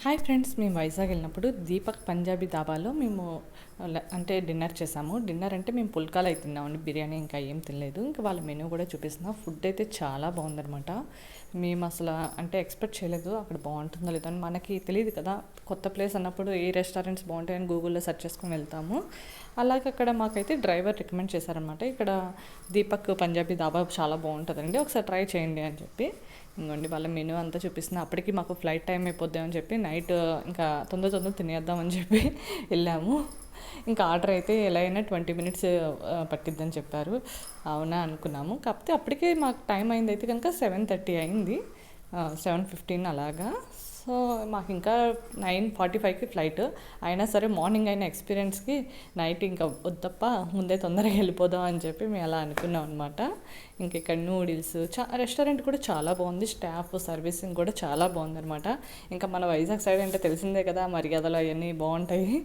Hi friends మేము వైజాగ్ వెళ్ళినప్పుడు దీపక్ పంజాబీ దాబాలో మేము అంటే డిన్నర్ చేసాము. డిన్నర్ అంటే మేము పుల్కాలు అయితే తిన్నామండి. బిర్యానీ ఇంకా ఏం తినలేదు. ఇంకా వాళ్ళ మెనూ కూడా చూపిస్తున్నా. ఫుడ్ అయితే చాలా బాగుందనమాట మేము అసలు అంటే ఎక్స్పెక్ట్ చేయలేదు అక్కడ బాగుంటుందో లేదో అని. మనకి తెలియదు కదా. కొత్త ప్లేస్ అన్నప్పుడు ఏ రెస్టారెంట్స్ బాగుంటాయని గూగుల్లో సెర్చ్ చేసుకొని వెళ్తాము. అలాగే అక్కడ మాకైతే డ్రైవర్ రికమెండ్ చేశారనమాట ఇక్కడ దీపక్ పంజాబీ దాబా చాలా బాగుంటుందండి. ఒకసారి ట్రై చేయండి అని చెప్పి. ఇంకోండి వాళ్ళ మెనూ అంతా చూపిస్తున్నా. అప్పటికి మాకు ఫ్లైట్ టైం అయిపోద్దాం అని చెప్పి నైట్ ఇంకా తొందర తొందర తినేద్దామని చెప్పి వెళ్ళాము. ఇంకా ఆర్డర్ అయితే ఎలా అయినా ట్వంటీ మినిట్స్ పట్టిద్దని చెప్పారు. అవునా అనుకున్నాము. కాకపోతే అప్పటికే మాకు టైం అయింది అయితే కనుక సెవెన్ థర్టీ అయింది. సెవెన్ ఫిఫ్టీన్ అలాగా. సో మాకు ఇంకా నైన్ ఫార్టీ ఫైవ్కి ఫ్లైట్. అయినా సరే మార్నింగ్ అయిన ఎక్స్పీరియన్స్కి నైట్ ఇంకా వద్దప్ప ముందే తొందరగా వెళ్ళిపోదాం అని చెప్పి మేము అలా అనుకున్నాం అనమాట ఇంకా ఇక్కడ నూడిల్స్ చా రెస్టారెంట్ కూడా చాలా బాగుంది. స్టాఫ్ సర్వీసింగ్ కూడా చాలా బాగుంది అనమాట ఇంకా మన వైజాగ్ సైడ్ అంటే తెలిసిందే కదా మర్యాదలు అవన్నీ బాగుంటాయి.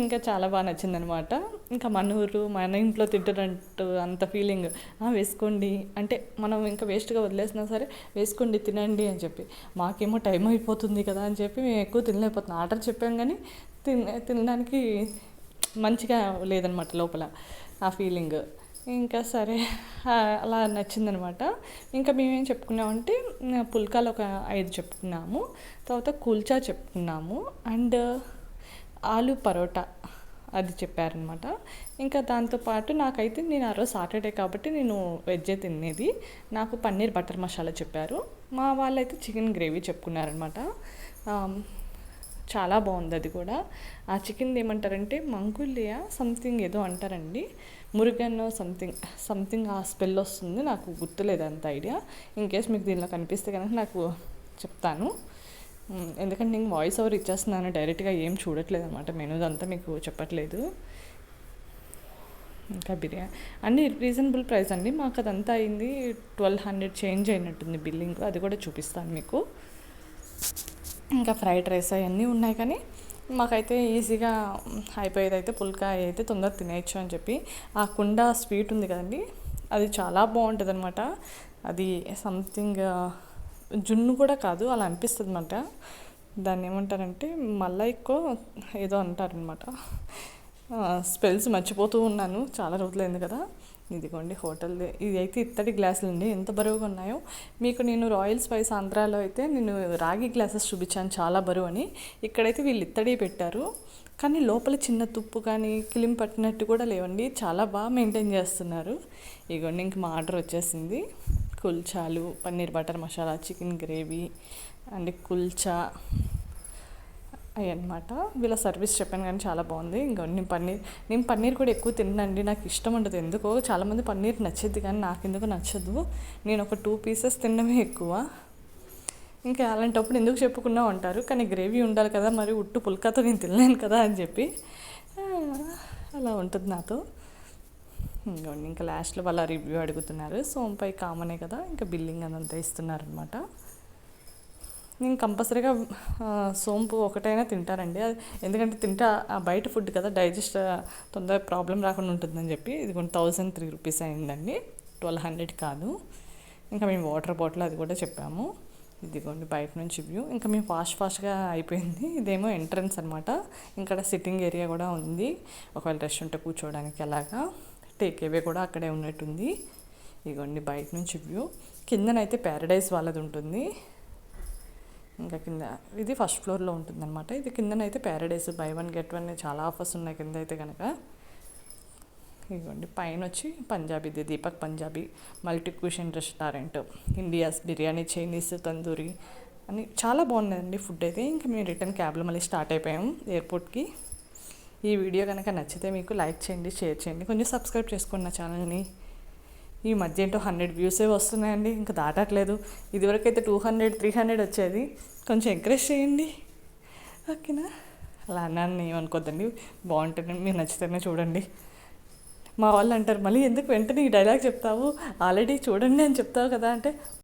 ఇంకా చాలా బాగా నచ్చిందనమాట ఇంకా మన ఊరు మన ఇంట్లో తింటున్నట్టు అంత ఫీలింగ్ వేసుకోండి. అంటే మనం ఇంకా వేస్ట్గా వదిలేసినా సరే వేసుకోండి తినండి అని చెప్పి. మాకేమో టైం అయిపోతుంది. కదా అని చెప్పి మేము ఎక్కువ తినలేకపోతున్నాం. ఆర్డర్ చెప్పాం కానీ తిన తినడానికి మంచిగా లేదనమాట లోపల ఆ ఫీలింగ్. ఇంకా సరే అలా నచ్చిందనమాట. ఇంకా మేమేం చెప్పుకున్నామంటే పుల్కాలు ఒక ఐదు చెప్పుకున్నాము తర్వాత కుల్చా చెప్పుకున్నాము అండ్ ఆలు పరోటా. అది చెప్పారనమాట. ఇంకా దాంతోపాటు నాకైతే నేను ఆ రోజు సాటర్డే కాబట్టి నేను వెజ్జే తినేది. నాకు పన్నీర్ బటర్ మసాలా చెప్పారు. మా వాళ్ళైతే చికెన్ గ్రేవీ చెప్పుకున్నారనమాట. చాలా బాగుంది అది కూడా. ఆ చికెన్ ఏమంటారంటే మంగులియా సంథింగ్ ఏదో అంటారండి. మురుగన్ సంథింగ్ సంథింగ్ ఆ స్పెల్ వస్తుంది. నాకు గుర్తులేదు అంత ఐడియా. ఇన్ కేస్ మీకు దీనిలో కనిపిస్తే కనుక నాకు చెప్తాను. ఎందుకంటే నేను వాయిస్ ఓవర్ ఇచ్చేస్తున్నాను డైరెక్ట్గా ఏం చూడట్లేదు అనమాట మెనూదంతా మీకు చెప్పట్లేదు. ఇంకా బిర్యానీ అన్ని రీజనబుల్ ప్రైస్ అండి. మాకు అదంతా అయింది ట్వెల్వ్ హండ్రెడ్ చేంజ్ అయినట్టుంది బిల్లింగ్ అది కూడా చూపిస్తాను మీకు. ఇంకా ఫ్రైడ్ రైస్ అవన్నీ ఉన్నాయి కానీ మాకైతే ఈజీగా అయిపోయేది అయితే పుల్కాయ అయితే తొందరగా తినేయచ్చు అని చెప్పి. ఆ కుండ స్వీట్ ఉంది కదండి అది చాలా బాగుంటుంది అనమాట అది సంథింగ్ జున్ను కూడా కాదు అలా అనిపిస్తుంది అనమాట దాన్ని ఏమంటారంటే మల్లైకో ఏదో అంటారనమాట స్పెల్స్ మర్చిపోతూ ఉన్నాను చాలా రోజులైంది కదా. ఇదిగోండి హోటల్ ఇది అయితే ఇత్తడి గ్లాసులు అండి ఎంత బరువుగా ఉన్నాయో. మీకు నేను రాయల్ స్పైస్ ఆంధ్రాలో అయితే నేను రాగి గ్లాసెస్ చూపించాను చాలా బరువు అని. ఇక్కడైతే వీళ్ళు ఇత్తడి పెట్టారు. కానీ లోపల చిన్న తుప్పు కానీ కిలిం పట్టినట్టు కూడా లేవండి. చాలా బాగా మెయింటైన్ చేస్తున్నారు. ఇగోండి ఇంక మా ఆర్డర్ వచ్చేసింది. కుల్చాలు paneer butter masala chicken gravy and kulcha అవి అనమాట వీళ్ళ సర్వీస్ చెప్పాను కానీ చాలా బాగుంది. ఇంకా నేను పన్నీర్ నేను పన్నీర్ కూడా ఎక్కువ తినండి నాకు ఇష్టం ఉండదు. ఎందుకో చాలామంది పన్నీర్ నచ్చేది కానీ నాకు ఎందుకు నచ్చదు. నేను ఒక టూ పీసెస్ తినడమే ఎక్కువ. ఇంకా అలాంటప్పుడు ఎందుకు చెప్పుకున్నా ఉంటారు. కానీ గ్రేవీ ఉండాలి కదా మరి ఉట్టు పుల్కాతో నేను తినలేను కదా అని చెప్పి. అలా ఉంటుంది నాతో. ఇంకోండి ఇంకా లాస్ట్లో వాళ్ళ రివ్యూ అడుగుతున్నారు. సోంపై కామనే కదా ఇంకా బిల్లింగ్ అదంతా ఇస్తున్నారనమాట నేను కంపల్సరీగా సోంపు ఒకటైనా తింటానండి. అది ఎందుకంటే తింటా ఆ బయట ఫుడ్ కదా డైజెస్ట్ తొందరగా ప్రాబ్లం రాకుండా ఉంటుందని చెప్పి ఇది కొన్ని థౌజండ్ త్రీ రూపీస్ అయిందండి. ట్వెల్వ్ హండ్రెడ్ కాదు. ఇంకా మేము వాటర్ బాటిల్ అది కూడా చెప్పాము. ఇదిగోండి బయట నుంచి వ్యూ. ఇంకా మేము ఫాస్ట్ ఫాస్ట్గా అయిపోయింది. ఇదేమో ఎంట్రన్స్ అనమాట ఇంకా సిట్టింగ్ ఏరియా కూడా ఉంది. ఒకవేళ రెస్ట్ ఉంటే కూర్చోవడానికి అలాగా. టేక్ అవే కూడా అక్కడే ఉన్నట్టుంది. ఇదిగోండి బయట నుంచి వ్యూ. కిందనైతే ప్యారడైజ్ వాళ్ళది ఉంటుంది. ఇంకా కింద ఇది ఫస్ట్ ఫ్లోర్లో ఉంటుందన్నమాట. ఇది కిందనైతే Paradise buy one get one చాలా ఆఫర్స్ ఉన్నాయి కింద అయితే కనుక ఇదిగోండి పైన వచ్చి పంజాబీది Deepak Punjabi multi cuisine restaurant. India's biryani Chinese tandoori అని చాలా బాగున్నాయండి ఫుడ్ అయితే. ఇంకా మేము రిటర్న్ క్యాబ్లో మళ్ళీ స్టార్ట్ అయిపోయాము ఎయిర్పోర్ట్కి. ఈ వీడియో కనుక నచ్చితే మీకు లైక్ చేయండి షేర్ చేయండి. కొంచెం సబ్స్క్రైబ్ చేసుకోండి నా ఛానల్ని. ఈ మధ్య ఏంటో హండ్రెడ్ వ్యూసే వస్తున్నాయండి ఇంకా దాటట్లేదు. ఇదివరకు అయితే టూ హండ్రెడ్ త్రీ హండ్రెడ్ వచ్చేది. కొంచెం ఎంకరేజ్ చేయండి. ఓకేనా? అలా అన్నాను ఏమనుకోద్దండి. బాగుంటుంది మీరు నచ్చితేనే చూడండి. మా వాళ్ళు అంటారు మళ్ళీ ఎందుకు వెంటనే ఈ డైలాగ్ చెప్తావు? ఆల్రెడీ చూడండి అని చెప్తావు కదా అంటే